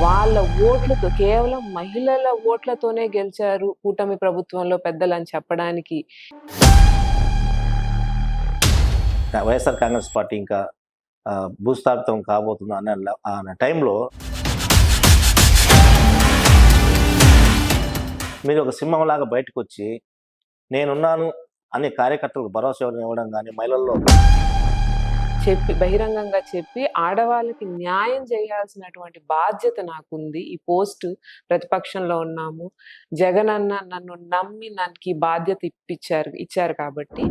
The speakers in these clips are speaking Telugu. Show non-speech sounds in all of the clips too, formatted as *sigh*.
వాళ్ళ ఓట్లతో కేవలం మహిళల ఓట్లతోనే గెలిచారు కూటమి ప్రభుత్వంలో పెద్దలు అని చెప్పడానికి వైఎస్ఆర్ కాంగ్రెస్ పార్టీ ఇంకా భూస్థాపితం కాబోతుంది అన్న అన్న టైంలో మీరు ఒక సింహంలాగా బయటకు వచ్చి నేనున్నాను అనే కార్యకర్తలకు భరోసా ఇవ్వడం కానీ మహిళల్లో చెప్పి బహిరంగంగా చెప్పి ఆడవాళ్ళకి న్యాయం చేయాల్సినటువంటి బాధ్యత నాకుంది. ఈ పోస్ట్ ప్రతిపక్షంలో ఉన్నాము. జగన్ అన్న నన్ను నమ్మి నాకు ఈ బాధ్యత ఇప్పించారు ఇచ్చారు కాబట్టి.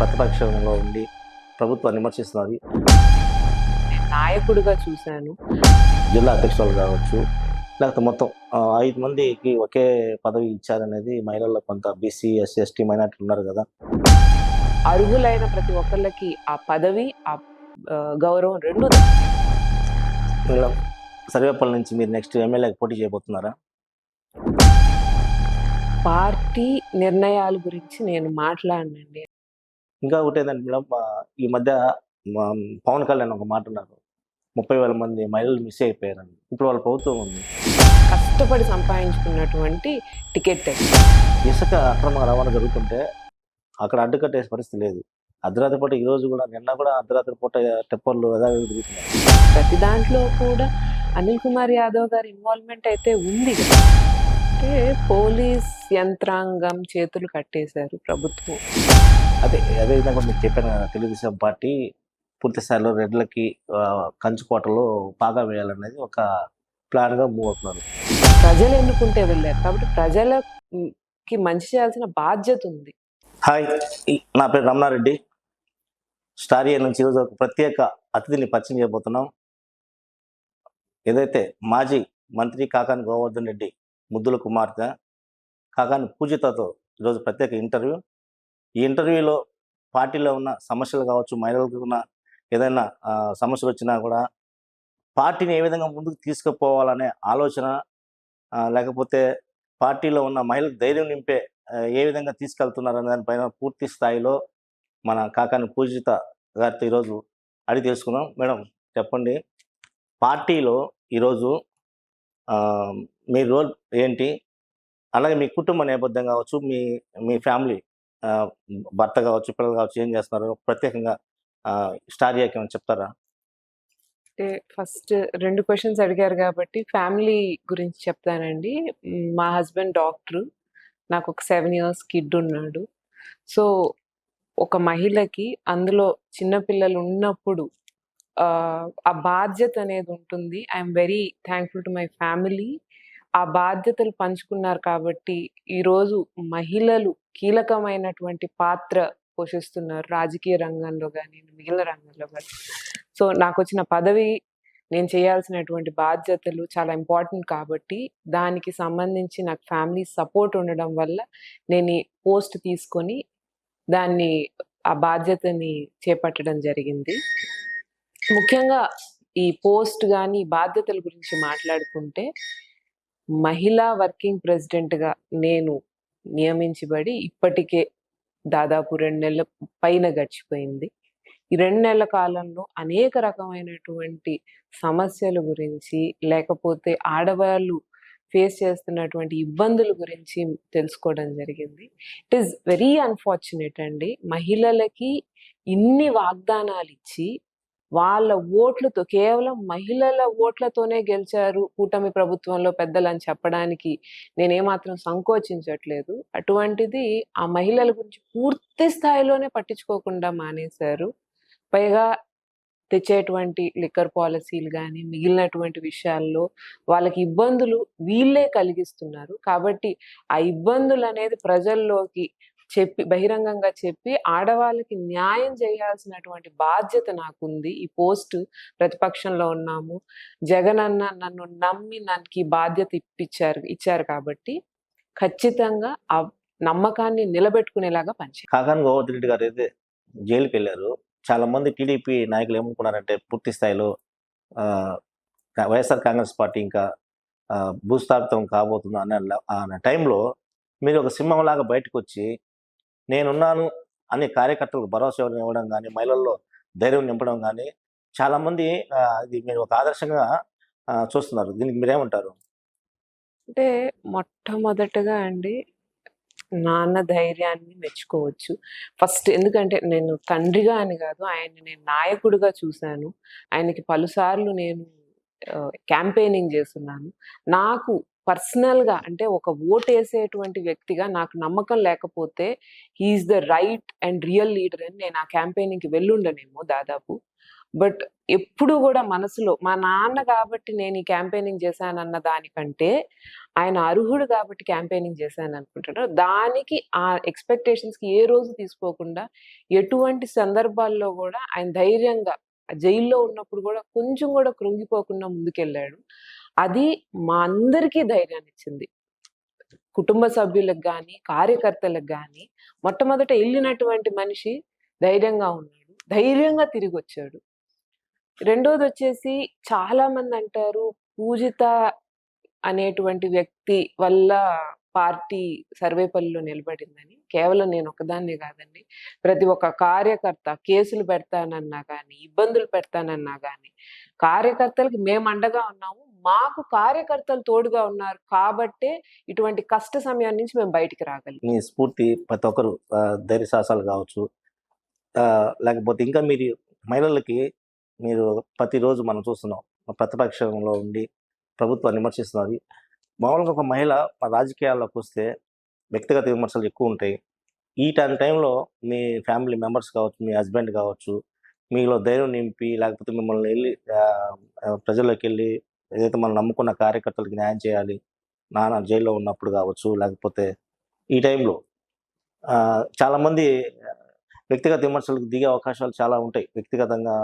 ప్రతిపక్షంలో ఉండి ప్రభుత్వాన్ని విమర్శిస్తున్నది. నేను నాయకుడిగా చూశాను. జిల్లా అధ్యక్షులు కావచ్చు లేకపోతే మొత్తం ఐదు మందికి ఒకే పదవి ఇచ్చారనేది మహిళల్లో కొంత బీసీ ఎస్సీ ఎస్టీ మైనార్టీ ఉన్నారు కదా. అర్హులైన ప్రతి ఒక్కళ్ళకి ఆ పదవి ఆ గౌరవం రెండు మేడం సర్వేపల్లి నుంచి మీరు నెక్స్ట్ ఎమ్మెల్యేకి పోటీ చేయబోతున్నారా? పార్టీ నిర్ణయాల గురించి నేను మాట్లాడనండి. ఇంకా ఒకటి ఏంటంటే మేడం ఆ, ఈ మధ్య మా పవన్ కళ్యాణ్ ఒక మాట ఉన్నారు ముప్పై వేల మంది మహిళలు మిస్ అయిపోయారని. ఇప్పుడు వాళ్ళ ప్రభుత్వం ఉంది. కష్టపడి సంపాదించుకున్నటువంటి టికెట్. ఇసుక అక్రమ రవాణా జరుగుతుంటే అక్కడ అడ్డుకట్టే పరిస్థితి లేదు. అర్ధరాత్రి పూట ఈ రోజు కూడా నిన్న కూడా అర్ధరాత్రి పూట టెప్పర్లు యథావిధి తిరుగుతున్నాయి. ప్రతి దాంట్లో కూడా అనిల్ కుమార్ యాదవ్ గారి ఇన్వాల్వ్మెంట్ అయితే ఉంది. అంటే పోలీస్ యంత్రాంగం చేతులు కట్టేశారు ప్రభుత్వం. అదే అదే విధంగా మీరు చెప్పాను కదా తెలుగుదేశం పార్టీ పూర్తి స్థాయిలో రెడ్లకి కంచుకోటలో పాగా వేయాలనేది ఒక ప్లాన్గా మూవ్ అవుతున్నారు. ప్రజలు ఎన్నుకుంటే వెళ్ళారు. కాబట్టి ప్రజలకి మంచి చేయాల్సిన బాధ్యత ఉంది. హాయ్ నా పేరు రమణారెడ్డి. స్టార్ ఏ నుంచి ఈరోజు ఒక ప్రత్యేక అతిథిని పరిచయం చేయబోతున్నాం. ఏదైతే మాజీ మంత్రి కాకాని గోవర్ధన్ రెడ్డి ముద్దుల కుమార్తె కాకాని పూజితతో ఈరోజు ప్రత్యేక ఇంటర్వ్యూ. ఈ ఇంటర్వ్యూలో పార్టీలో ఉన్న సమస్యలు కావచ్చు మహిళలకు ఉన్న ఏదైనా సమస్యలు వచ్చినా కూడా పార్టీని ఏ విధంగా ముందుకు తీసుకుపోవాలనే ఆలోచన లేకపోతే పార్టీలో ఉన్న మహిళలకు ధైర్యం నింపే ఏ విధంగా తీసుకెళ్తున్నారు అనే దానిపైన పూర్తి స్థాయిలో మన కాకాని పూజిత గారితో ఈరోజు అడిగి తెలుసుకుందాం. మేడం చెప్పండి. పార్టీలో ఈరోజు మీ రోల్ ఏంటి? అలాగే మీ కుటుంబ నేపథ్యం కావచ్చు మీ మీ ఫ్యామిలీ భర్త కావచ్చు పిల్లలు కావచ్చు ఏం చేస్తున్నారు? ప్రత్యేకంగా స్టార్ ఏకి ఏమైనా చెప్తారా? అంటే ఫస్ట్ రెండు క్వశ్చన్స్ అడిగారు కాబట్టి ఫ్యామిలీ గురించి చెప్తానండి. మా హస్బెండ్ డాక్టర్. నాకు ఒక సెవెన్ ఇయర్స్ కిడ్ ఉన్నాడు. సో ఒక మహిళకి అందులో చిన్నపిల్లలు ఉన్నప్పుడు ఆ, ఆ బాధ్యత అనేది ఉంటుంది. I'm very thankful to my family. ఆ బాధ్యతలు పంచుకున్నారు కాబట్టి ఈరోజు మహిళలు కీలకమైనటువంటి పాత్ర పోషిస్తున్నారు రాజకీయ రంగంలో కానీ మిగిలిన రంగంలో కానీ సో నాకు వచ్చిన పదవి నేను చేయాల్సినటువంటి బాధ్యతలు చాలా ఇంపార్టెంట్ కాబట్టి దానికి సంబంధించి నాకు ఫ్యామిలీ సపోర్ట్ ఉండడం వల్ల నేను ఈ పోస్ట్ తీసుకొని దాన్ని ఆ బాధ్యతని చేపట్టడం జరిగింది. ముఖ్యంగా ఈ పోస్ట్ కానీ బాధ్యతల గురించి మాట్లాడుకుంటే మహిళా వర్కింగ్ ప్రెసిడెంట్గా నేను నియమించబడి ఇప్పటికే దాదాపు రెండు నెలల పైన గడిచిపోయింది. ఈ రెండు నెలల కాలంలో అనేక రకమైనటువంటి సమస్యల గురించి లేకపోతే ఆడవాళ్ళు ఫేస్ చేస్తున్నటువంటి ఇబ్బందుల గురించి తెలుసుకోవడం జరిగింది. ఇట్ ఈస్ వెరీ అన్ఫార్చునేట్ అండి. మహిళలకి ఇన్ని వాగ్దానాలు ఇచ్చి వాళ్ళ ఓట్లతో కేవలం మహిళల ఓట్లతోనే గెలిచారు కూటమి ప్రభుత్వంలో పెద్దలు అని చెప్పడానికి నేనేమాత్రం సంకోచించట్లేదు. అటువంటిది ఆ మహిళల గురించి పూర్తి స్థాయిలోనే పట్టించుకోకుండా మానేశారు. పైగా తెచ్చేటువంటి లిక్కర్ పాలసీలు కానీ మిగిలినటువంటి విషయాల్లో వాళ్ళకి ఇబ్బందులు వీళ్ళే కలిగిస్తున్నారు. కాబట్టి ఆ ఇబ్బందులు అనేది ప్రజల్లోకి చెప్పి బహిరంగంగా చెప్పి ఆడవాళ్ళకి న్యాయం చేయాల్సినటువంటి బాధ్యత నాకుంది. ఈ పోస్ట్ ప్రతిపక్షంలో ఉన్నాము. జగన్ అన్న నన్ను నమ్మి నాకు బాధ్యత ఇప్పించారు ఇచ్చారు కాబట్టి ఖచ్చితంగా ఆ నమ్మకాన్ని నిలబెట్టుకునేలాగా పనిచేయాలి. కాకాని గోవర్ధన్ రెడ్డి గారు అయితే జైలుకి వెళ్ళారు చాలా మంది టీడీపీ నాయకులు ఏమనుకున్నారంటే పూర్తి స్థాయిలో ఆ, వైఎస్ఆర్ కాంగ్రెస్ పార్టీ ఇంకా భూస్థాపితం కాబోతుంది అన్న అన్న టైంలో మీరు ఒక సింహంలాగా బయటకు వచ్చి నేనున్నాను అనే కార్యకర్తలకు భరోసా ఇవ్వడం కానీ మహిళల్లో ధైర్యం నింపడం కానీ చాలామంది ఇది మీరు ఒక ఆదర్శంగా చూస్తున్నారు. దీనికి మీరేమంటారు? అంటే మొట్టమొదటగా అండి నాన్న ధైర్యాన్ని మెచ్చుకోవచ్చు. ఫస్ట్ ఎందుకంటే నేను తండ్రిగా అని కాదు ఆయన్ని నేను నాయకుడిగా చూశాను. ఆయనకి పలుసార్లు నేను క్యాంపెయినింగ్ చేస్తున్నాను. నాకు పర్సనల్గా అంటే ఒక ఓట్ వేసేటువంటి వ్యక్తిగా నాకు నమ్మకం లేకపోతే he is the right and real leader అని నేను ఆ క్యాంపెయినింగ్కి వెళ్ళుండనేమో దాదాపు. బట్ ఎప్పుడు కూడా మనసులో మా నాన్న కాబట్టి నేను ఈ క్యాంపెయినింగ్ చేశానన్న దానికంటే ఆయన అర్హుడు కాబట్టి క్యాంపెయినింగ్ చేశాను అనుకుంటాడు దానికి ఆ ఎక్స్పెక్టేషన్స్కి ఏ రోజు తీసుకోకుండా ఎటువంటి సందర్భాల్లో కూడా ఆయన ధైర్యంగా జైల్లో ఉన్నప్పుడు కూడా కొంచెం కూడా కృంగిపోకుండా ముందుకెళ్ళాడు. అది మా అందరికీ ధైర్యాన్ని ఇచ్చింది కుటుంబ సభ్యులకు కానీ కార్యకర్తలకు కానీ మొట్టమొదట వెళ్ళినటువంటి మనిషి ధైర్యంగా ఉన్నాడు. ధైర్యంగా తిరిగి వచ్చాడు రెండోది వచ్చేసి చాలా మంది అంటారు పూజిత అనేటువంటి వ్యక్తి వల్ల పార్టీ సర్వేపల్లిలో నిలబడిందని. కేవలం నేను ఒకదాన్నే కాదండి. ప్రతి ఒక్క కార్యకర్త కేసులు పెడతానన్నా కానీ ఇబ్బందులు పెడతానన్నా కానీ కార్యకర్తలకు మేము అండగా ఉన్నాము మాకు కార్యకర్తలు తోడుగా ఉన్నారు కాబట్టే ఇటువంటి కష్ట సమయం నుంచి మేము బయటికి రాగలి మీ స్ఫూర్తి ప్రతి ఒక్కరు ధైర్య సాహసాలు కావచ్చు లేకపోతే ఇంకా మీరు మహిళలకి మీరు ప్రతిరోజు మనం చూస్తున్నాం ప్రతిపక్షంలో ఉండి ప్రభుత్వాన్ని విమర్శిస్తున్నారు. మామూలుగా ఒక మహిళ రాజకీయాల్లోకి వస్తే వ్యక్తిగత విమర్శలు ఎక్కువ ఉంటాయి. ఈ టైం టైంలో మీ ఫ్యామిలీ మెంబర్స్ కావచ్చు మీ హస్బెండ్ కావచ్చు మీలో ధైర్యం నింపి లేకపోతే మిమ్మల్ని వెళ్ళి ప్రజల్లోకి వెళ్ళి ఏదైతే మనం నమ్ముకున్న కార్యకర్తలకు న్యాయం చేయాలి నాన్న జైల్లో ఉన్నప్పుడు కావచ్చు లేకపోతే ఈ టైంలో ఆ, చాలా మంది వ్యక్తిగత విమర్శలకు దిగే అవకాశాలు చాలా ఉంటాయి. వ్యక్తిగతంగా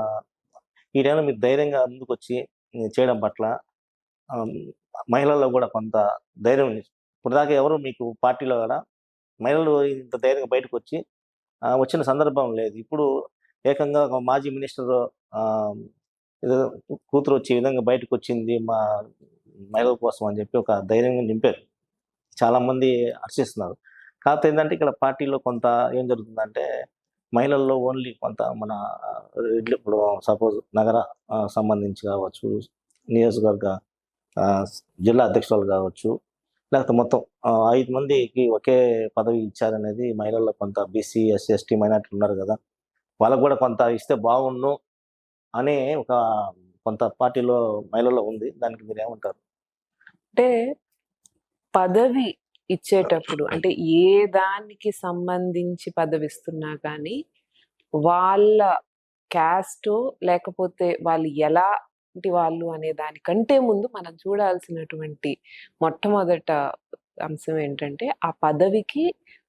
ఈ టైంలో మీరు ధైర్యంగా ముందుకు వచ్చి చేయడం పట్ల మహిళల్లో కూడా కొంత ధైర్యం ఇప్పటిదాకా దాకా ఎవరు మీకు పార్టీలో కూడా మహిళలు ఇంత ధైర్యంగా బయటకు వచ్చి వచ్చిన సందర్భం లేదు. ఇప్పుడు ఏకంగా ఒక మాజీ మినిస్టర్ ఆ, ఏదో కూతురు వచ్చే విధంగా బయటకు వచ్చింది మా మహిళ కోసం అని చెప్పి ఒక ధైర్యంగా నింపారు. చాలా మంది హర్షిస్తున్నారు. కాకపోతే ఏంటంటే ఇక్కడ పార్టీలో కొంత ఏం జరుగుతుందంటే మహిళల్లో ఓన్లీ కొంత మన ఇడ్లీ ఇప్పుడు సపోజ్ నగర సంబంధించి కావచ్చు నియోజకవర్గ ఆ, జిల్లా అధ్యక్షురాలు కావచ్చు లేకపోతే మొత్తం ఆ, ఐదు మందికి ఒకే పదవి ఇచ్చారనేది మహిళల్లో కొంత బీసీ ఎస్సీ ఎస్టీ మైనార్టీలు ఉన్నారు కదా. వాళ్ళకు కూడా కొంత ఇస్తే బాగుండు అనే ఒక కొంత పార్టీలో మహిళల్లో ఉంది. దానికి మీరు ఏమంటారు అంటే పదవి ఇచ్చేటప్పుడు అంటే ఏ దానికి సంబంధించి పదవి ఇస్తున్నా కానీ వాళ్ళ క్యాస్టో లేకపోతే వాళ్ళు ఎలాంటి వాళ్ళు అనే దానికంటే ముందు మనం చూడాల్సినటువంటి మొట్టమొదట అంశం ఏంటంటే ఆ పదవికి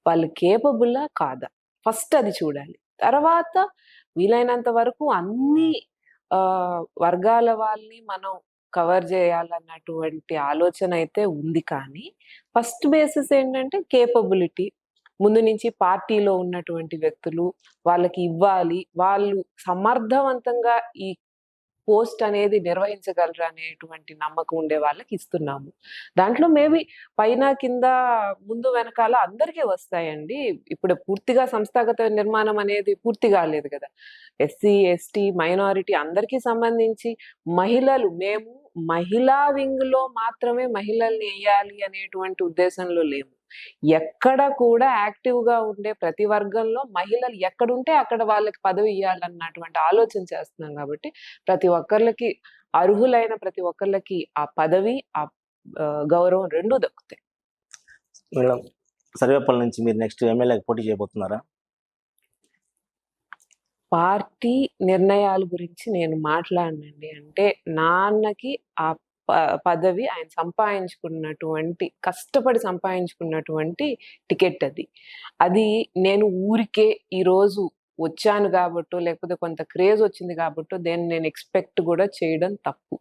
వాళ్ళు కేపబుల్లా కాదా? ఫస్ట్ అది చూడాలి. తర్వాత వీలైనంత వరకు అన్ని వర్గాల వాళ్ళని మనం కవర్ చేయాలన్నటువంటి ఆలోచన అయితే ఉంది కానీ ఫస్ట్ బేసిస్ ఏంటంటే కేపబిలిటీ. ముందు నుంచి పార్టీలో ఉన్నటువంటి వ్యక్తులు వాళ్ళకి ఇవ్వాలి. వాళ్ళు సమర్థవంతంగా ఈ పోస్ట్ అనేది నిర్వహించగలరు అనేటువంటి నమ్మకం ఉండే వాళ్ళకి ఇస్తున్నాము. దాంట్లో మేబీ పైన కింద ముందు వెనకాల అందరికీ వస్తాయండి. ఇప్పుడు పూర్తిగా సంస్థాగత నిర్మాణం అనేది పూర్తి కాలేదు కదా. ఎస్సీ ఎస్టీ మైనారిటీ అందరికీ సంబంధించి మహిళలు మేము మహిళా వింగ్లో మాత్రమే మహిళల్ని వేయాలి అనేటువంటి ఉద్దేశంలో లేము. ఎక్కడ కూడా యాక్టివ్గా ఉండే ప్రతి వర్గంలో మహిళలు ఎక్కడుంటే అక్కడ వాళ్ళకి పదవి ఇవ్వాలన్నటువంటి ఆలోచన చేస్తున్నాం కాబట్టి ప్రతి ఒక్కరికి అర్హులైన ప్రతి ఒక్కరికి ఆ పదవి ఆ గౌరవం రెండూ దక్కుతాయి. మేడం సర్వేపల్లి నుంచి మీరు నెక్స్ట్ ఎమ్మెల్యేకి పోటీ చేయబోతున్నారా? పార్టీ నిర్ణయాల గురించి నేను మాట్లాడనండి అంటే నాన్నకి ఆ పదవి ఆయన సంపాదించుకున్నటువంటి కష్టపడి సంపాదించుకున్నటువంటి టికెట్ అది. అది నేను ఊరికే ఈరోజు వచ్చాను కాబట్టో లేకపోతే కొంత క్రేజ్ వచ్చింది కాబట్టో దేన్ని నేను ఎక్స్పెక్ట్ కూడా చేయడం తప్పు.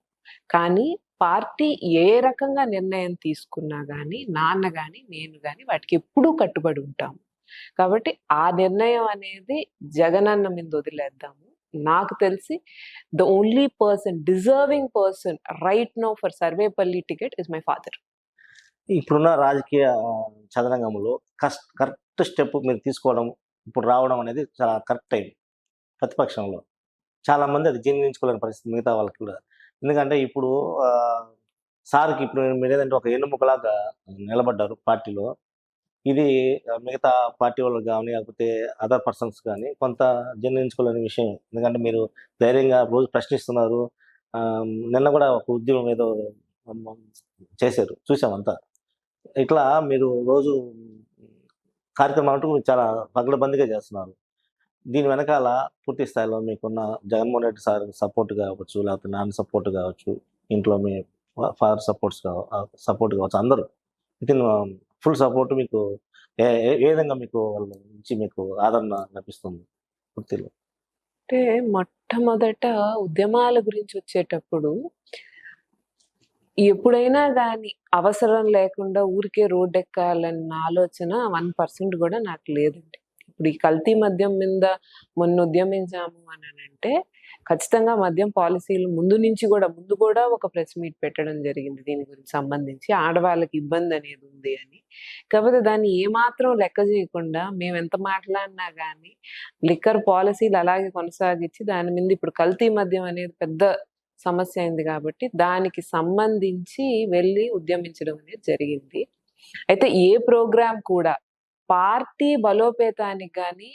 కానీ పార్టీ ఏ రకంగా నిర్ణయం తీసుకున్నా కానీ నాన్న కానీ నేను కానీ వాటికి ఎప్పుడూ కట్టుబడి ఉంటాము. కాబట్టి ఆ నిర్ణయం అనేది జగనన్న మీద వదిలేద్దాము. నాకు తెలిసి the only person deserving person right no for Sarvepalli ticket is my father ఇప్పుడున్న రాజకీయ చదరంగంలో కష్ట కరెక్ట్ స్టెప్ మీరు తీసుకోవడం ఇప్పుడు రావడం అనేది చాలా కరెక్ట్ టైం ప్రతిపక్షంలో. చాలా మంది అది జీర్ణించుకోలేని పరిస్థితి మిగతా వాళ్ళకి కూడా. ఎందుకంటే ఇప్పుడు సార్కి ఇప్పుడు మీరు ఏదంటే ఒక ఎన్నుముకలాగా నిలబడ్డారు పార్టీలో. ఇది మిగతా పార్టీ వాళ్ళకి కానీ లేకపోతే అదర్ పర్సన్స్ కానీ కొంత జీర్ణించుకోలేని విషయం. ఎందుకంటే మీరు ధైర్యంగా రోజు ప్రశ్నిస్తున్నారు. నిన్న కూడా ఒక ఉద్యమం ఏదో చేశారు. చూసామంతా ఇట్లా మీరు రోజు కార్యక్రమం అంటూ చాలా పగలబందిగా చేస్తున్నారు. దీని వెనకాల పూర్తి స్థాయిలో మీకున్న జగన్మోహన్ రెడ్డి సార్ సపోర్ట్ కావచ్చు లేకపోతే నాన్న సపోర్ట్ కావచ్చు ఇంట్లో మీ ఫాదర్ సపోర్ట్స్ సపోర్ట్ కావచ్చు అందరూ. ఇతను ఫుల్ సపోర్ట్ మీకు ఏ ఏ- విధంగా మీకు వాళ్ళ నుంచి మీకు ఆదరణ లభిస్తుంది పూర్తిలో అంటే మొట్టమొదట ఉద్యమాల గురించి వచ్చేటప్పుడు ఎప్పుడైనా కానీ అవసరం లేకుండా ఊరికే రోడ్డు ఎక్కాలన్న ఆలోచన వన్ పర్సెంట్ కూడా నాకు లేదండి. ఇప్పుడు ఈ కల్తీ మద్యం మీద మొన్న ఉద్యమించాము అని అంటే ఖచ్చితంగా మద్యం పాలసీలు ముందు నుంచి కూడా ముందు కూడా ఒక ప్రెస్ మీట్ పెట్టడం జరిగింది. దీని గురించి సంబంధించి ఆడవాళ్ళకి ఇబ్బంది అనేది ఉంది అని. కాకపోతే దాన్ని ఏమాత్రం లెక్క చేయకుండా మేము ఎంత మాట్లాడినా కానీ లిక్కర్ పాలసీలు అలాగే కొనసాగించి దాని మీద ఇప్పుడు కల్తీ మద్యం అనేది పెద్ద సమస్య అయింది కాబట్టి దానికి సంబంధించి వెళ్ళి ఉద్యమించడం అనేది జరిగింది. అయితే ఏ ప్రోగ్రాం కూడా పార్టీ బలోపేతానికి కానీ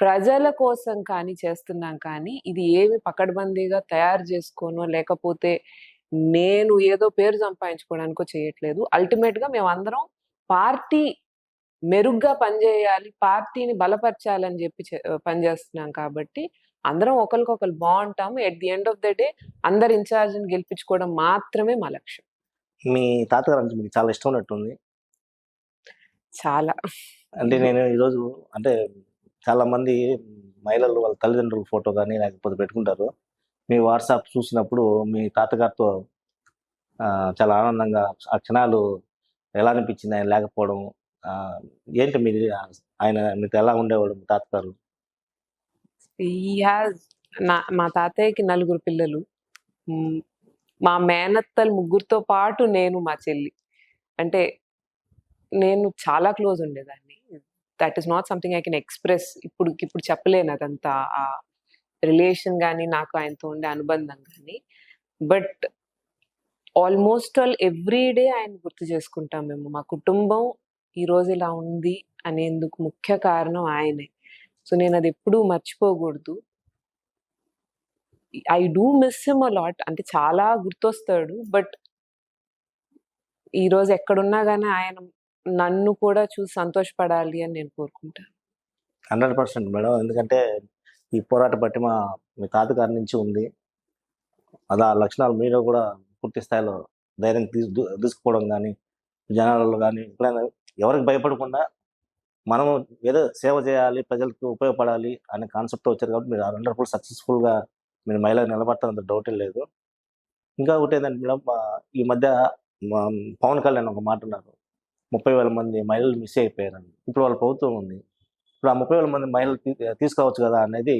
ప్రజల కోసం కానీ చేస్తున్నాం కానీ ఇది ఏమి పకడ్బందీగా తయారు చేసుకోనో లేకపోతే నేను ఏదో పేరు సంపాదించుకోవడానికో చేయట్లేదు. అల్టిమేట్గా మేము అందరం పార్టీ మెరుగ్గా పనిచేయాలి పార్టీని బలపరచాలని చెప్పి పనిచేస్తున్నాం కాబట్టి అందరం ఒకరికొకరు బాగుంటాము at the end of the day అందరు ఇన్ఛార్జిని గెలిపించుకోవడం మాత్రమే మా లక్ష్యం. మీ తాతగారు మీకు చాలా ఇష్టం ఉన్నట్టుంది. చాలా. అంటే నేను ఈరోజు అంటే చాలా మంది మహిళలు వాళ్ళ తల్లిదండ్రుల ఫోటో కానీ లేకపోతే పెట్టుకుంటారు. మీ వాట్సాప్ చూసినప్పుడు మీ తాతగారితో చాలా ఆనందంగా ఆ క్షణాలు ఎలా అనిపించింది ఆయన లేకపోవడం ఏంటి మీరు ఆయన మీతో ఎలా ఉండేవాడు మీ తాతగారు? ఈ హ్యాస్ నా మా తాతయ్యకి నలుగురు పిల్లలు. మా మేనత్తలు ముగ్గురితో పాటు నేను మా చెల్లి. అంటే నేను చాలా క్లోజ్ ఉండేదాన్ని. That is not something I can express ఇప్పుడు ఇప్పుడు చెప్పలేను అదంతా. ఆ రిలేషన్ కానీ నాకు ఆయనతో ఉండే అనుబంధం కానీ but almost all every day ఆయన గుర్తు చేసుకుంటాం మేము. మా కుటుంబం ఈ రోజు ఇలా ఉంది అనేందుకు ముఖ్య కారణం ఆయనే. సో నేను అది ఎప్పుడూ మర్చిపోకూడదు. I do miss him lot అంటే చాలా గుర్తొస్తాడు. బట్ ఈరోజు ఎక్కడున్నా కానీ ఆయన నన్ను కూడా చూసి సంతోషపడాలి అని నేను కోరుకుంటాను హండ్రెడ్ పర్సెంట్ మేడం. ఎందుకంటే ఈ పోరాట పట్టిమ మీ తాతగారి నుంచి ఉంది. అది ఆ లక్షణాలు మీరు కూడా పూర్తి స్థాయిలో ధైర్యం తీసు తీసుకోవడం దూసుకుపోవడం కానీ జనాలలో కానీ ఎప్పుడైనా ఎవరికి భయపడకుండా మనం ఏదో సేవ చేయాలి ప్రజలకు ఉపయోగపడాలి అనే కాన్సెప్ట్ వచ్చారు కాబట్టి మీరు హండ్రెడ్ పర్సెంట్ సక్సెస్ఫుల్గా మీరు మహిళ నిలబడతారంత డౌటే లేదు. ఇంకా ఒకటి ఏంటంటే మేడం ఈ మధ్య పవన్ కళ్యాణ్ ఒక మాట ఉన్నారు ముప్పై వేల మంది మహిళలు మిస్ అయిపోయారని ఇప్పుడు వాళ్ళ ప్రభుత్వం ఉంది. ఇప్పుడు ఆ ముప్పై వేల మంది మహిళలు తీసుకోవచ్చు కదా అనేది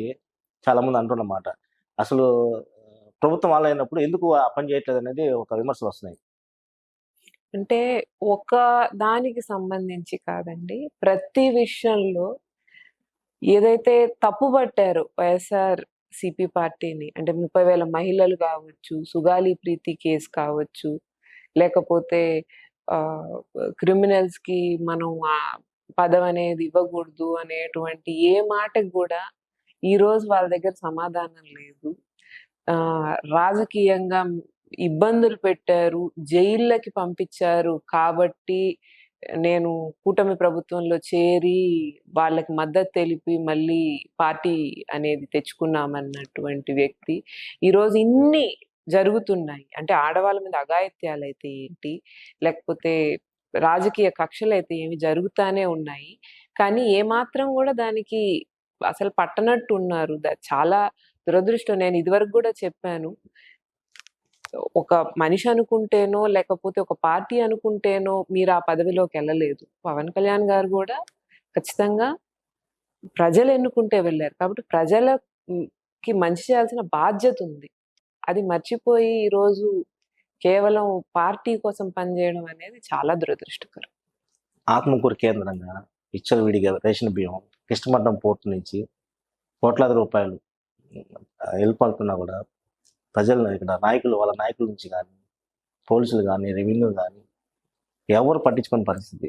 చాలామంది అంటున్నమాట. అసలు ప్రభుత్వం వాళ్ళు అయినప్పుడు ఎందుకు ఆ పని చేయట్లేదు అనేది ఒక విమర్శలు వస్తున్నాయి. అంటే ఒక దానికి సంబంధించి కాదండి. ప్రతి విషయంలో ఏదైతే తప్పు పట్టారు వైఎస్ఆర్ సిపి పార్టీని అంటే ముప్పై వేల మహిళలు కావచ్చు సుగాలి ప్రీతి కేసు కావచ్చు లేకపోతే క్రిమినల్స్కి మనం ఆ పదం అనేది ఇవ్వకూడదు అనేటువంటి ఏ మాటకు కూడా ఈ రోజు వాళ్ళ దగ్గర సమాధానం లేదు. ఆ రాజకీయంగా ఇబ్బందులు పెట్టారు జైళ్ళకి పంపించారు కాబట్టి నేను కూటమి ప్రభుత్వంలో చేరి వాళ్ళకి మద్దతు తెలిపి మళ్ళీ పార్టీ అనేది తెచ్చుకున్నామన్నటువంటి వ్యక్తి. ఈరోజు ఇన్ని జరుగుతున్నాయి. అంటే ఆడవాళ్ళ మీద అఘాయిత్యాలు అయితే ఏంటి? లేకపోతే రాజకీయ కక్షలు అయితే ఏమి జరుగుతానే ఉన్నాయి. కానీ ఏమాత్రం కూడా దానికి అసలు పట్టనట్టు ఉన్నారు. దా- చాలా దురదృష్టం. నేను ఇదివరకు కూడా చెప్పాను. ఒక మనిషి అనుకుంటేనో లేకపోతే ఒక పార్టీ అనుకుంటేనో మీరు ఆ పదవిలోకి వెళ్ళలేదు. పవన్ కళ్యాణ్ గారు కూడా ఖచ్చితంగా ప్రజలు ఎన్నుకుంటే వెళ్ళారు. కాబట్టి ప్రజలకి మంచి చేయాల్సిన బాధ్యత ఉంది. అది మర్చిపోయి ఈరోజు కేవలం పార్టీ కోసం పనిచేయడం అనేది చాలా దురదృష్టకరం. ఆత్మకూరు కేంద్రంగా విచ్చలవిడిగా రేషన్ బియ్యం కృష్ణమఠం పోర్టు నుంచి కోట్లాది రూపాయలు ఆ, వెళ్ళిపోతున్నా కూడా ప్రజలు ఇక్కడ నాయకులు వాళ్ళ నాయకుల నుంచి కానీ పోలీసులు కానీ రెవెన్యూ కానీ ఎవరు పట్టించుకునే పరిస్థితి.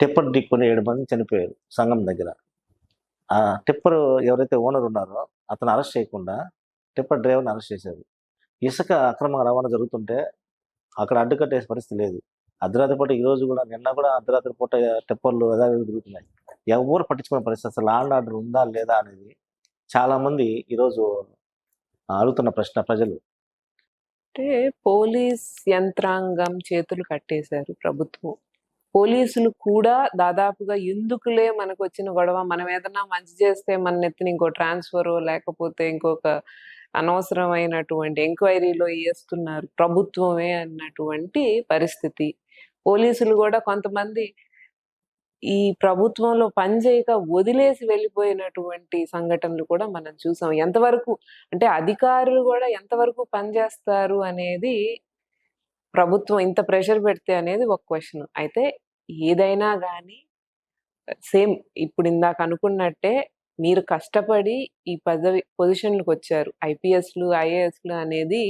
టిప్పర్ ఢీకొని ఏడు మంది చనిపోయారు సంఘం దగ్గర. ఆ టిప్పర్ ఎవరైతే ఓనర్ ఉన్నారో అతను అరెస్ట్ చేయకుండా టిప్పర్ డ్రైవర్ని అరెస్ట్ చేశారు. ఇసుక అక్రమ రవాణా జరుగుతుంటే అక్కడ అడ్డుకట్టే పరిస్థితి లేదు. అర్ధరాత్రి పూట ఈ రోజు కూడా నిన్న కూడా అర్ధరాత్రి పూట టిప్పర్లు యథావిధి తిరుగుతున్నాయి. ఎవరు పట్టించుకునే పరిస్థితి అసలు లాండ్ ఆర్డర్ ఉందా లేదా అనేది చాలా మంది ఈరోజు అడుగుతున్న ప్రశ్న ప్రజలు. అంటే పోలీస్ యంత్రాంగం చేతులు కట్టేశారు ప్రభుత్వం. పోలీసులు కూడా దాదాపుగా ఎందుకులే మనకు వచ్చిన గొడవ మనం ఏదైనా మంచి చేస్తే మన నెత్తిని ఇంకో ట్రాన్స్ఫర్ లేకపోతే ఇంకొక అనవసరమైనటువంటి ఎంక్వైరీలో వేస్తున్నారు ప్రభుత్వమే అన్నటువంటి పరిస్థితి. పోలీసులు కూడా కొంతమంది ఈ ప్రభుత్వంలో పనిచేయక వదిలేసి వెళ్ళిపోయినటువంటి సంఘటనలు కూడా మనం చూసాం. ఎంతవరకు అంటే అధికారులు కూడా ఎంతవరకు పనిచేస్తారు అనేది ప్రభుత్వం ఇంత ప్రెషర్ పెడితే అనేది ఒక క్వశ్చన్. అయితే ఏదైనా కానీ సేమ్ ఇప్పుడు ఇందాక అనుకున్నట్టే మీరు కష్టపడి ఈ పదవి పొజిషన్లకు వచ్చారు. ఐపీఎస్లు ఐఏఎస్లు అనేది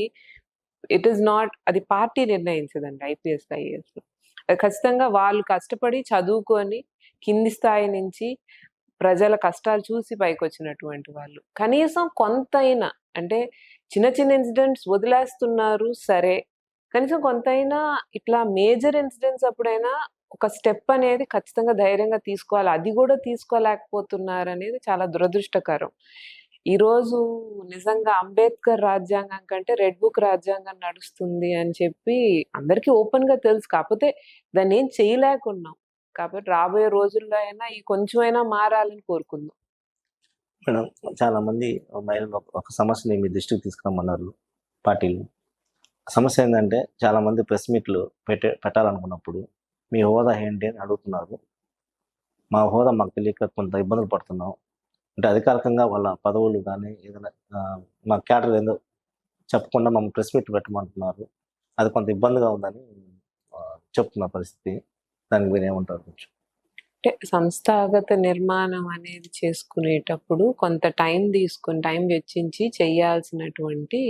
ఇట్ ఈస్ నాట్ అది పార్టీ నిర్ణయించదండి ఐపీఎస్ ఐఏఎస్లు. ఖచ్చితంగా వాళ్ళు కష్టపడి చదువుకొని కింది స్థాయి నుంచి ప్రజల కష్టాలు చూసి పైకి వచ్చినటువంటి వాళ్ళు. కనీసం కొంతైనా అంటే చిన్న చిన్న ఇన్సిడెంట్స్ వదిలేస్తున్నారు సరే కనీసం కొంతైనా ఇట్లా మేజర్ ఇన్సిడెంట్స్ అప్పుడైనా ఒక స్టెప్ అనేది ఖచ్చితంగా ధైర్యంగా తీసుకోవాలి. అది కూడా తీసుకోలేకపోతున్నారు అనేది చాలా దురదృష్టకరం. ఈరోజు నిజంగా అంబేద్కర్ రాజ్యాంగం కంటే రెడ్ బుక్ రాజ్యాంగం నడుస్తుంది అని చెప్పి అందరికీ ఓపెన్గా తెలుసు. కాకపోతే దాన్ని ఏం చేయలేకున్నాం. కాబట్టి రాబోయే రోజుల్లో అయినా ఈ కొంచెమైనా మారాలని కోరుకుందాం. మేడం చాలా మంది మహిళలు ఒక- ఒక సమస్యని మీ దృష్టికి తీసుకురమ్మన్నారు పార్టీలు. సమస్య ఏంటంటే చాలామంది ప్రెస్ మీట్లు పెట్టే పెట్టాలనుకున్నప్పుడు మీ హోదా ఏంటి? అని అడుగుతున్నారు. మా హోదా మాకు తెలియక కొంత ఇబ్బందులు పడుతున్నాం. అంటే అధికారికంగా వాళ్ళ పదవులు కానీ ఏదైనా మా క్యాటర్ ఏదో చెప్పకుండా మమ్మల్ని ప్రెస్ మీట్ పెట్టమంటున్నారు. అది కొంత ఇబ్బందిగా ఉందని చెప్తున్న పరిస్థితి. దానికి మీరు ఏమంటారు కొంచెం? అంటే సంస్థాగత నిర్మాణం అనేది చేసుకునేటప్పుడు కొంత టైం తీసుకుని టైం వెచ్చించి చేయాల్సినటువంటి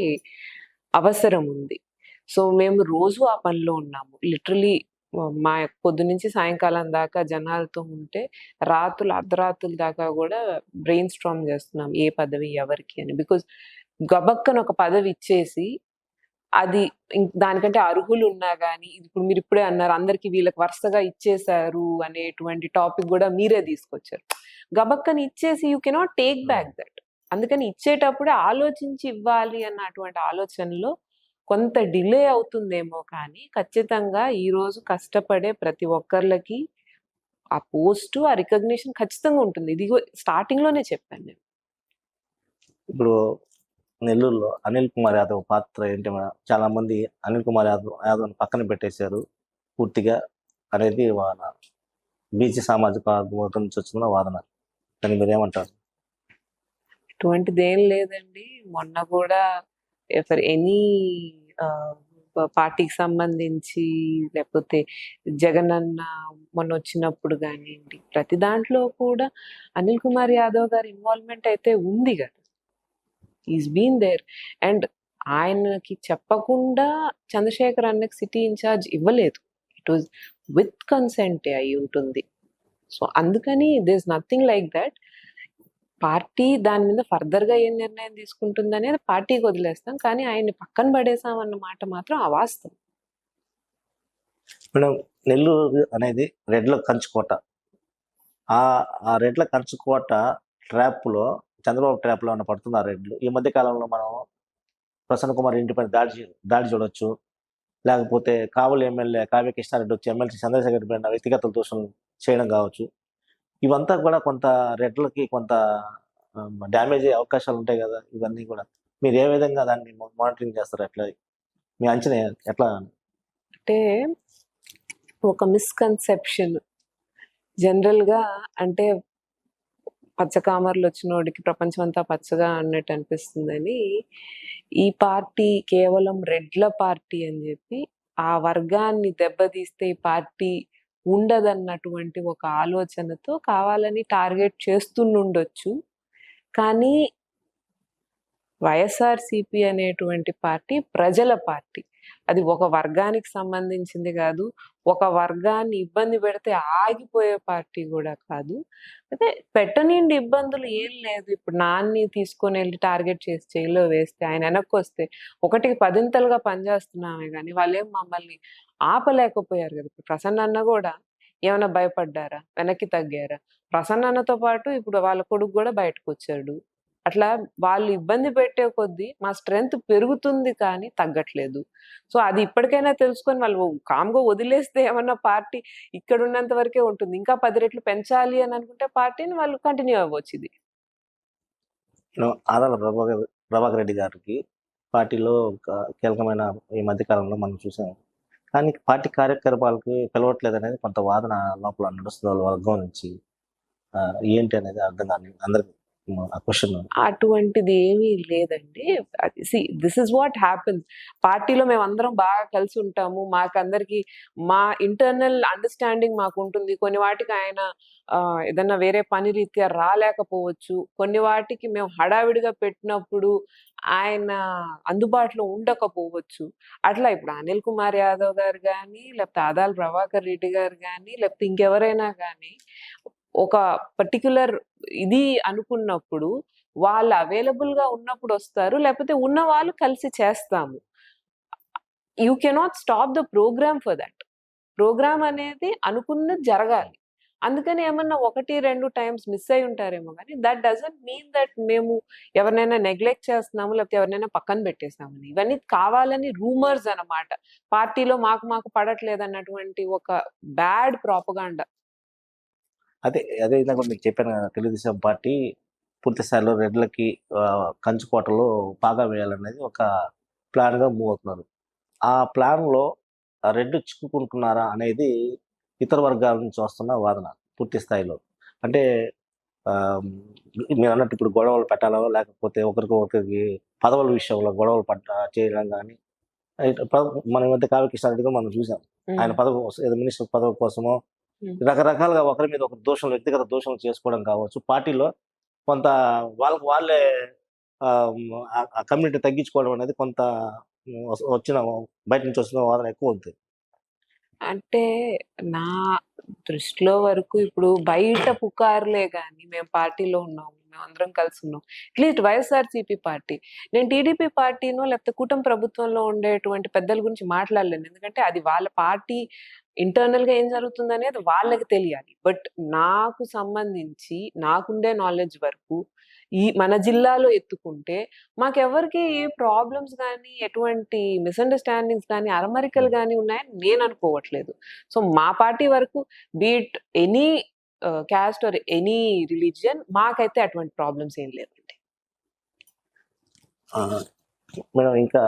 అవసరం ఉంది. సో మేము రోజు ఆ పనిలో ఉన్నాము. లిటరలీ మా పొద్దు నుంచి సాయంకాలం దాకా జనాలతో ఉంటే రాత్రులు అర్ధరాత్రుల దాకా కూడా బ్రెయిన్ స్ట్రాంగ్ చేస్తున్నాం ఏ పదవి ఎవరికి అని. బికాజ్ గబక్కన ఒక పదవి ఇచ్చేసి అది దానికంటే అర్హులు ఉన్నా కానీ ఇప్పుడు మీరు ఇప్పుడే అన్నారు అందరికి వీళ్ళకి వరుసగా ఇచ్చేశారు అనేటువంటి టాపిక్ కూడా మీరే తీసుకొచ్చారు. గబక్కని ఇచ్చేసి you cannot take back that. అందుకని ఇచ్చేటప్పుడే ఆలోచించి ఇవ్వాలి అన్నటువంటి ఆలోచనలో కొంత డిలే అవుతుందేమో కానీ ఖచ్చితంగా ఈ రోజు కష్టపడే ప్రతి ఒక్కళ్ళకి ఆ పోస్ట్ ఆ రికగ్నిషన్ ఖచ్చితంగా ఉంటుంది. ఇది స్టార్టింగ్లోనే చెప్పాను నేను. ఇప్పుడు నెల్లూరులో అనిల్ కుమార్ యాదవ్ పాత్ర ఏంటి మేడం? చాలా మంది అనిల్ కుమార్ యాదవ్ యాదవ్ని పక్కన పెట్టేశారు. పూర్తిగా అనేది వాళ్ళ బీసీ సామాజిక వర్గం నుంచి వచ్చిన వాదన. దాన్ని మీరు ఏమంటారు ఇటువంటిది ఏం లేదండి. మొన్న కూడా ఫర్ ఎనీ పార్టీకి సంబంధించి లేకపోతే జగన్ అన్న మొన్న వచ్చినప్పుడు కానివ్వండి ప్రతి దాంట్లో కూడా అనిల్ కుమార్ యాదవ్ గారి ఇన్వాల్వ్మెంట్ అయితే ఉంది కదా. ఈస్ బీన్ దేర్ అండ్ ఆయనకి చెప్పకుండా చంద్రశేఖర్ అన్నకి సిటీ ఇన్ఛార్జ్ ఇవ్వలేదు. ఇట్ వాజ్ విత్ కన్సెంట్ అయి ఉంటుంది. సో అందుకని this nothing like that party దాని మీద ఫర్దర్గా ఏం నిర్ణయం తీసుకుంటుంది అనేది పార్టీకి వదిలేస్తాం. కానీ ఆయన్ని పక్కన పడేసాం అన్న మాట మాత్రం అవాస్తవం. మేడం నెల్లూరు అనేది రెడ్ల కంచుకోట ఆ ఆ రెడ్ల కంచుకోట ట్రాప్లో చంద్రబాబు ట్రాప్లో ఉన్న పడుతుంది ఆ రెడ్లు? ఈ మధ్య కాలంలో మనం ప్రసన్న కుమార్ ఇంటిపై దాడి దాడి చూడొచ్చు. లేకపోతే కావలి ఎమ్మెల్యే కావ్య కృష్ణారెడ్డి వచ్చి ఎమ్మెల్సీ చంద్రశేఖర్ రెడ్డి పైన వ్యక్తిగత దోషం చేయడం కావచ్చు. ఇవంతా కూడా కొంత రెడ్లకి కొంత డ్యామేజ్ అయ్యే అవకాశాలు ఉంటాయి కదా ఇవన్నీ కూడా. మీరు ఏ విధంగా దాన్ని మానిటరింగ్ చేస్తారు ఎట్లా మీ అంచనా ఎట్లా? అంటే ఒక మిస్కన్సెప్షన్ జనరల్గా అంటే పచ్చకామర్లు వచ్చినోడికి ప్రపంచం అంతా పచ్చగా అన్నట్టు అనిపిస్తుందని ఈ పార్టీ కేవలం రెడ్ల పార్టీ అని చెప్పి ఆ వర్గాన్ని దెబ్బతీస్తే ఈ పార్టీ ఉండదన్నటువంటి ఒక ఆలోచనతో కావాలని టార్గెట్ చేస్తుండొచ్చు కానీ వైఎస్ఆర్సిపి అనేటువంటి పార్టీ ప్రజల పార్టీ. అది ఒక వర్గానికి సంబంధించింది కాదు. ఒక వర్గాన్ని ఇబ్బంది పెడితే ఆగిపోయే పార్టీ కూడా కాదు. అయితే పెట్టనిండి ఇబ్బందులు ఏం లేదు. ఇప్పుడు నాన్ని తీసుకొని వెళ్ళి టార్గెట్ చేసి జైల్లో వేస్తే ఆయన వెనక్కి వస్తే ఒకటికి పదింతలుగా పనిచేస్తున్నామే కానీ వాళ్ళేం మమ్మల్ని ఆపలేకపోయారు కదా. ఇప్పుడు ప్రసన్న అన్న కూడా ఏమైనా భయపడ్డారా? వెనక్కి తగ్గారా? ప్రసన్నతో పాటు ఇప్పుడు వాళ్ళ కొడుకు కూడా బయటకు వచ్చాడు అట్లా వాళ్ళు ఇబ్బంది పెట్టే కొద్దీ మా స్ట్రెంగ్త్ పెరుగుతుంది కానీ తగ్గట్లేదు. సో అది ఇప్పటికైనా తెలుసుకొని వాళ్ళు కామ్గా వదిలేస్తే ఏమన్నా పార్టీ ఇక్కడ ఉన్నంత వరకే ఉంటుంది. ఇంకా పది రెట్లు పెంచాలి అని అనుకుంటే పార్టీని వాళ్ళు కంటిన్యూ అవ్వచ్చు ఇది. ఆదాల ప్రభాకర్ ప్రభాకర్ రెడ్డి గారికి పార్టీలో ఒక కీలకమైన ఈ మధ్యకాలంలో మనం చూసాం. కానీ పార్టీ కార్యకలాపాలకి పిలవట్లేదు అనేది కొంత వాదన లోపల నడుస్తుంది వాళ్ళ వర్గం నుంచి ఏంటి అనేది అర్థం కానీ అందరికి అటువంటిది ఏమీ లేదండి. See this is what happens పార్టీలో మేము అందరం బాగా కలిసి ఉంటాము. మాకందరికి మా ఇంటర్నల్ అండర్స్టాండింగ్ మాకు ఉంటుంది కొన్ని వాటికి ఆయన ఏదన్నా వేరే పని రీత్యా రాలేకపోవచ్చు. కొన్ని వాటికి మేము హడావిడిగా పెట్టినప్పుడు ఆయన అందుబాటులో ఉండకపోవచ్చు. అట్లా ఇప్పుడు అనిల్ కుమార్ యాదవ్ గారు కానీ లేకపోతే ఆదాల్ ప్రభాకర్ రెడ్డి గారు కానీ లేకపోతే ఇంకెవరైనా కానీ ఒక పర్టికులర్ ఇది అనుకున్నప్పుడు వాళ్ళు అవైలబుల్గా ఉన్నప్పుడు వస్తారు లేకపోతే ఉన్న వాళ్ళు కలిసి చేస్తాము. You cannot stop the programme for that programme అనేది అనుకున్నది జరగాలి. అందుకని ఏమన్నా ఒకటి రెండు టైమ్స్ మిస్ అయి ఉంటారేమో కానీ దట్ డజంట్ మీన్ దట్ మేము ఎవరినైనా నెగ్లెక్ట్ చేస్తున్నాము లేకపోతే ఎవరినైనా పక్కన పెట్టేస్తామని ఇవన్నీ కావాలని రూమర్స్ అన్నమాట. పార్టీలో మాకు మాకు పడట్లేదు అన్నటువంటి ఒక బ్యాడ్ ప్రాపగాండా అదే అదే ఇందాక మీకు చెప్పాను కదా తెలుగుదేశం పార్టీ పూర్తి స్థాయిలో రెడ్లకి కంచుకోటలో పాగా వేయాలనేది ఒక ప్లాన్గా మూవ్ అవుతున్నారు. ఆ ప్లాన్లో రెడ్ చిక్కుకుంటున్నారా అనేది ఇతర వర్గాల నుంచి వస్తున్న వాదన పూర్తి స్థాయిలో. అంటే మీరు అన్నట్టు ఇప్పుడు గొడవలు పెట్టాలో లేకపోతే ఒకరికి ఒకరికి పదవుల విషయంలో గొడవలు పట్ట చేయడం కానీ మన మధ్య కావ్యకృష్ణారెడ్డిగా మనం చూసాం. ఆయన పదవి కోసం ఏదో మినిస్టర్ పదవి కోసమో. రకరకాలుగా ఒకరి మీద ఒక దోషం వ్యక్తిగత దోషం చేసుకోవడం కావచ్చు. పార్టీలో కొంత వాళ్ళకు వాళ్ళే ఆ కమ్యూనిటీ తగ్గించుకోవడం అనేది కొంత వచ్చిన బయట నుంచి వస్తున్న వాదన ఎక్కువ ఉంది. అంటే నా దృష్టిలో వరకు ఇప్పుడు బయట పుకార్లే కానీ మేము పార్టీలో ఉన్నాము. మేము అందరం కలిసి ఉన్నాం. At least YSRCP party. నేను టీడీపీ పార్టీనో లేకపోతే కూటమి ప్రభుత్వంలో ఉండేటువంటి పెద్దల గురించి మాట్లాడలేను. ఎందుకంటే అది వాళ్ళ పార్టీ ఇంటర్నల్గా ఏం జరుగుతుంది అనేది వాళ్ళకి తెలియాలి. బట్ నాకు సంబంధించి నాకుండే నాలెడ్జ్ వరకు ఈ మన జిల్లాలో ఎత్తుకుంటే మాకెవరికి ఏ ప్రాబ్లమ్స్ కానీ ఎటువంటి మిస్అండర్స్టాండింగ్స్ కానీ అరమరికలు కానీ ఉన్నాయని నేను అనుకోవట్లేదు. సో మా పార్టీ వరకు be it any caste or any religion మాకైతే అటువంటి ప్రాబ్లమ్స్ ఏం లేవండి. ఆ, మేడం ఇంకా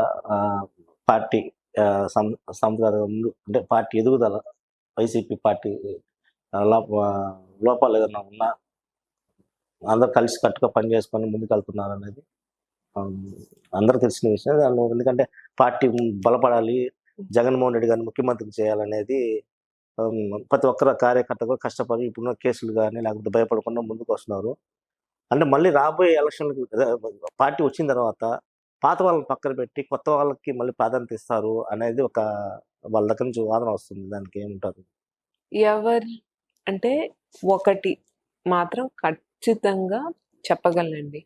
పార్టీ సంస్కారం అంటే పార్టీ ఎదుగుదల వైసీపీ పార్టీ లోపాలు ఏదైనా ఉన్నా అందరూ కలిసి కట్టుగా పని చేసుకొని ముందుకు వెళ్తున్నారు అనేది అందరూ తెలిసిన విషయం. దానిలో ఎందుకంటే పార్టీ బలపడాలి జగన్మోహన్ రెడ్డి గారిని ముఖ్యమంత్రి చేయాలనేది ప్రతి ఒక్కరు కార్యకర్త కూడా కష్టపడి ఇప్పుడున్న కేసులు కానీ లేకపోతే భయపడకుండా ముందుకు వస్తున్నారు అంటే మళ్ళీ రాబోయే ఎలక్షన్లకు పార్టీ వచ్చిన తర్వాత పాత వాళ్ళని పక్కన పెట్టి కొత్త వాళ్ళకి మళ్ళీ ప్రాధాన్యత ఇస్తారు అనేది ఒక వాళ్ళ దగ్గర నుంచి వాదన వస్తుంది. దానికి ఏముంటారు ఎవరు అంటే ఒకటి మాత్రం ఖచ్చితంగా చెప్పగలండి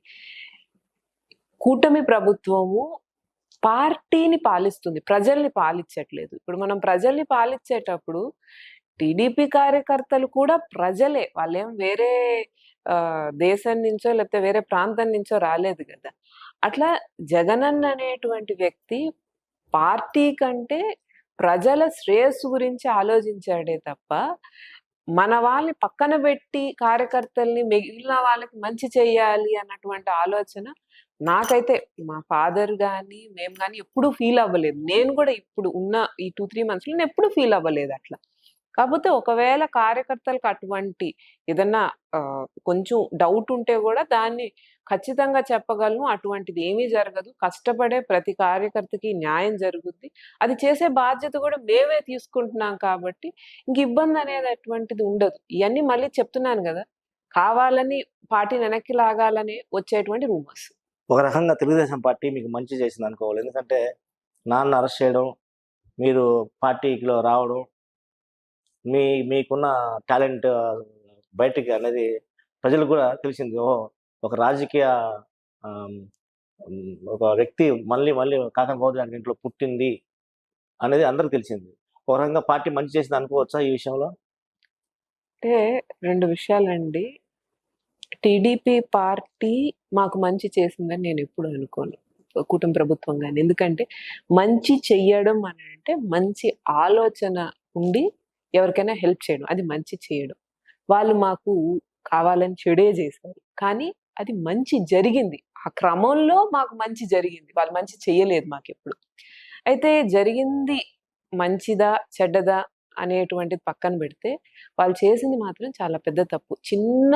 కూటమి ప్రభుత్వము పార్టీని పాలిస్తుంది. ప్రజల్ని పాలించట్లేదు ఇప్పుడు మనం ప్రజల్ని పాలించేటప్పుడు టీడీపీ కార్యకర్తలు కూడా ప్రజలే. వాళ్ళేం వేరే దేశం నుంచో లేకపోతే వేరే ప్రాంతం నుంచో రాలేదు కదా. అట్లా జగనన్న అనేటువంటి వ్యక్తి పార్టీ కంటే ప్రజల శ్రేయస్సు గురించి ఆలోచించాడే తప్ప మన వాళ్ళని పక్కన పెట్టి కార్యకర్తల్ని మిగిలిన వాళ్ళకి మంచి చేయాలి అన్నటువంటి ఆలోచన నాకైతే మా ఫాదర్ కానీ మేము కానీ ఎప్పుడూ ఫీల్ అవ్వలేదు. నేను కూడా ఇప్పుడు ఉన్న ఈ టూ త్రీ మంత్స్లో నేను ఎప్పుడు ఫీల్ అవ్వలేదు అట్లా. కాకపోతే ఒకవేళ కార్యకర్తలకు అటువంటి ఏదన్నా కొంచెం డౌట్ ఉంటే కూడా దాన్ని ఖచ్చితంగా చెప్పగలను. అటువంటిది ఏమీ జరగదు. కష్టపడే ప్రతి కార్యకర్తకి న్యాయం జరుగుద్ది. అది చేసే బాధ్యత కూడా మేమే తీసుకుంటున్నాం కాబట్టి ఇంక ఇబ్బంది అనేది అటువంటిది ఉండదు. ఇవన్నీ మళ్ళీ చెప్తున్నాను కదా! కావాలని పార్టీ వెనక్కి లాగాలని వచ్చేటువంటి రూమర్స్. ఒక రకంగా తెలుగుదేశం పార్టీ మీకు మంచి చేసింది అనుకోవాలి. ఎందుకంటే నాన్న అరెస్ట్ చేయడం మీరు పార్టీలో రావడం మీ మీకున్న టాలెంట్ బయటికి అనేది ప్రజలకు కూడా తెలిసింది. ఓ ఒక రాజకీయ ఒక వ్యక్తి మళ్ళీ మళ్ళీ కాకన్ గోదావరి ఇంట్లో పుట్టింది అనేది అందరికి తెలిసింది. ఒక రకంగా పార్టీ మంచి చేసింది అనుకోవచ్చా ఈ విషయంలో? అంటే రెండు విషయాలండి. టీడీపీ పార్టీ మాకు మంచి చేసిందని నేను ఎప్పుడు అనుకోను. కుటుంబ ప్రభుత్వం కానీ ఎందుకంటే మంచి చెయ్యడం అని అంటే మంచి ఆలోచన ఉండి ఎవరికైనా హెల్ప్ చేయడం అది మంచి చేయడం. వాళ్ళు మాకు కావాలని చెడే చేశారు. కానీ అది మంచి జరిగింది. ఆ క్రమంలో మాకు మంచి జరిగింది. వాళ్ళు మంచి చెయ్యలేదు మాకు ఎప్పుడు అయితే జరిగింది మంచిదా చెడ్డదా అనేటువంటిది పక్కన పెడితే వాళ్ళు చేసింది మాత్రం చాలా పెద్ద తప్పు. చిన్న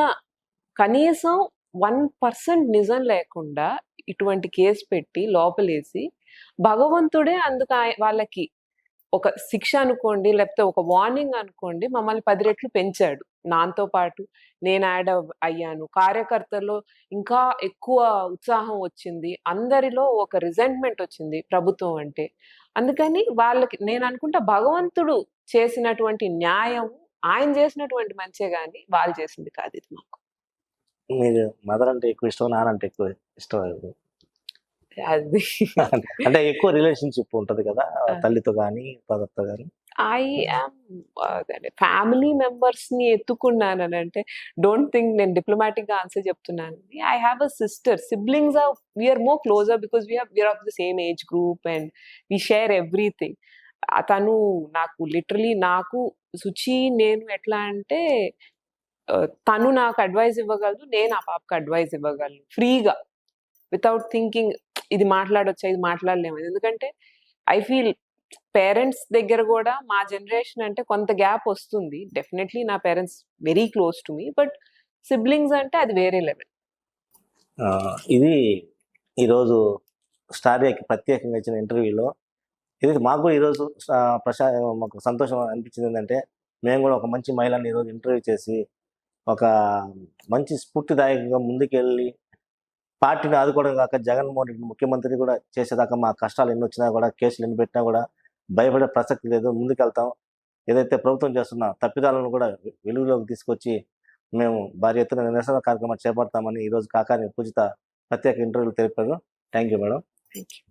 కనీసం వన్ పర్సెంట్ నిజం లేకుండా ఇటువంటి కేసు పెట్టి లోపలేసి భగవంతుడే అందుకు వాళ్ళకి ఒక శిక్ష అనుకోండి లేకపోతే ఒక వార్నింగ్ అనుకోండి మమ్మల్ని పది రెట్లు పెంచాడు. నాతో పాటు నేను యాడ్ అయ్యాను. కార్యకర్తల్లో ఇంకా ఎక్కువ ఉత్సాహం వచ్చింది. అందరిలో ఒక రిజెంట్మెంట్ వచ్చింది ప్రభుత్వం అంటే. అందుకని వాళ్ళకి నేను అనుకుంటా భగవంతుడు చేసినటువంటి న్యాయం ఆయన చేసినటువంటి మంచే కానీ వాళ్ళు చేసింది కాదు ఇది మాకు. మీరు మదర్ అంటే ఎక్కువ ఇష్టం నాన్న అంటే ఎక్కువ ఇష్టం అది. *laughs* అంటే ఎక్కువ రిలేషన్షిప్ ఉంటది కదా. తల్లితో కానీ భర్తతో కానీ ఐ యామ్ ఫ్యామిలీ మెంబర్స్ని ఎత్తుకున్నాను అని అంటే డోంట్ థింక్ నేను డిప్లొమాటిక్గా ఆన్సర్ చెప్తున్నాను. I have a sister. Siblings of we're more closer because we're we're of the same age group and we share everything. తను నాకు లిటరలీ నాకు శుచి నేను ఎట్లా అంటే తను నాకు అడ్వైస్ ఇవ్వగలదు నేను ఆ పాపకు అడ్వైస్ ఇవ్వగలను. ఫ్రీగా. వితౌట్ థింకింగ్ ఇది మాట్లాడొచ్చా ఇది మాట్లాడలేము ఎందుకంటే ఐ ఫీల్ పేరెంట్స్ దగ్గర కూడా మా జనరేషన్ అంటే కొంత గ్యాప్ వస్తుంది. డెఫినెట్లీ నా parents very close to me but siblings అంటే అది వేరే లెవెల్. ఇది ఈరోజు స్టార్యాకి ప్రత్యేకంగా ఇచ్చిన ఇంటర్వ్యూలో ఇది మాకు కూడా ఈరోజు ప్రశా మాకు సంతోషం అనిపించింది ఏంటంటే మేము కూడా ఒక మంచి మహిళని ఈరోజు ఇంటర్వ్యూ చేసి ఒక మంచి స్ఫూర్తిదాయకంగా ముందుకెళ్ళి పార్టీని ఆదుకోవడం కాక జగన్మోహన్ రెడ్డి ముఖ్యమంత్రి కూడా చేసేదాకా మా కష్టాలు ఎన్ని వచ్చినా కూడా కేసులు ఎన్ని పెట్టినా కూడా భయపడే ప్రసక్తి లేదు. ముందుకెళ్తాం. ఏదైతే ప్రభుత్వం చేస్తున్న తప్పిదాలను కూడా వెలుగులోకి తీసుకొచ్చి మేము భారీ ఎత్తున నిరసన కార్యక్రమాలు చేపడతామని ఈరోజు కాకాని పూజిత ప్రత్యేక ఇంటర్వ్యూలు తెలిపారు. Thank you madam. Thank you